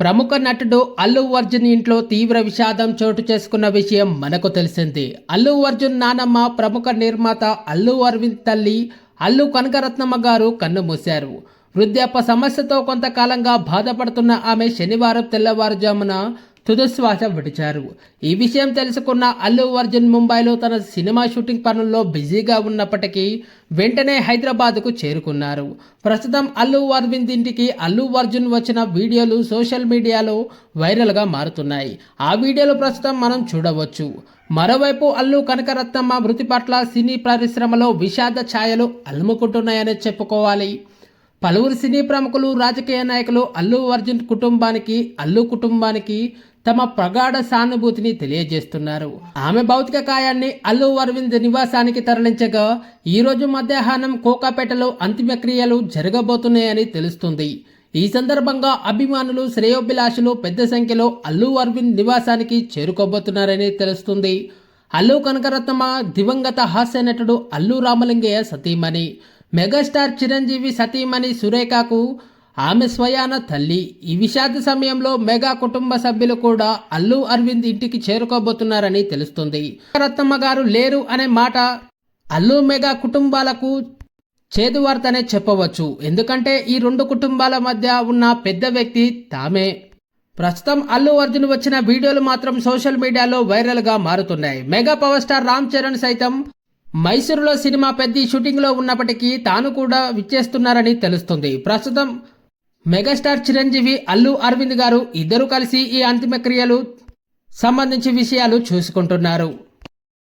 ప్రముఖ నటుడు అల్లు అర్జున్ ఇంట్లో తీవ్ర విషాదం చోటు చేసుకున్న విషయం మనకు తెలిసింది. అల్లు అర్జున్ నానమ్మ ప్రముఖ నిర్మాత అల్లు అరవింద్ తల్లి అల్లు కనకరత్నమ్మ గారు కన్నుమూశారు వృద్ధాప్య సమస్యతో కొంతకాలంగా బాధపడుతున్న ఆమె శనివారం తెల్లవారుజామున తుదశ్వాస విడిచారు. ఈ విషయం తెలుసుకున్న అల్లు అర్జున్ ముంబైలో తన సినిమా షూటింగ్ పనుల్లో బిజీగా ఉన్నప్పటికీ వెంటనే హైదరాబాద్కు చేరుకున్నారు. ప్రస్తుతం అల్లు అరవింద్ ఇంటికి అల్లు అర్జున్ వచ్చిన వీడియోలు సోషల్ మీడియాలో వైరల్గా మారుతున్నాయి. ఆ వీడియోలు ప్రస్తుతం మనం చూడవచ్చు. మరోవైపు అల్లు కనకరత్నమ్మ మృతి పట్ల సినీ పరిశ్రమలో విషాద ఛాయలు అలుముకుంటున్నాయని చెప్పుకోవాలి. పలువురు సినీ ప్రముఖులు రాజకీయ నాయకులు అల్లు అర్జున్ కుటుంబానికి అల్లు కుటుంబానికి తమ ప్రగాఢ సానుభూతిని తెలియజేస్తున్నారు. ఆమె భౌతిక కాయాన్ని అల్లు అరవింద్ నివాసానికి తరలించగా ఈ రోజు మధ్యాహ్నం కోకాపేటలో అంతిమక్రియలు జరగబోతున్నాయని తెలుస్తుంది. ఈ సందర్భంగా అభిమానులు శ్రేయోభిలాషులు పెద్ద సంఖ్యలో అల్లు అరవింద్ నివాసానికి చేరుకోబోతున్నారని తెలుస్తుంది. అల్లు కనకరత్నమ దివంగత హాస్య నటుడు అల్లు రామలింగయ్య సతీమణి. మెగాస్టార్ చిరంజీవి సతీమణి సురేఖకు ఆమె స్వయాన తల్లి. ఈ విషాద సమయంలో మెగా కుటుంబ సభ్యులు కూడా అల్లు అరవింద్ ఇంటికి చేరుకోబోతున్నారని తెలుస్తుంది. రత్నమ్మ గారు లేరు అనే మాట అల్లు మెగా కుటుంబాలకు చేదు వార్తనే చెప్పవచ్చు. ఎందుకంటే ఈ రెండు కుటుంబాల మధ్య ఉన్న పెద్ద వ్యక్తి తామే. ప్రస్తుతం అల్లు అర్జున్ వచ్చిన వీడియోలు మాత్రం సోషల్ మీడియాలో వైరల్గా మారుతున్నాయి. Mega power star Ram Charan సైతం మైసూరులో సినిమా పెద్ద షూటింగ్లో ఉన్నప్పటికీ తాను కూడా విచ్చేస్తున్నారని తెలుస్తుంది. ప్రస్తుతం మెగాస్టార్ చిరంజీవి అల్లు అరవింద్ గారు ఇద్దరు కలిసి ఈ అంతిమ క్రియలు సంబంధించి విషయాలు చూసుకుంటున్నారు.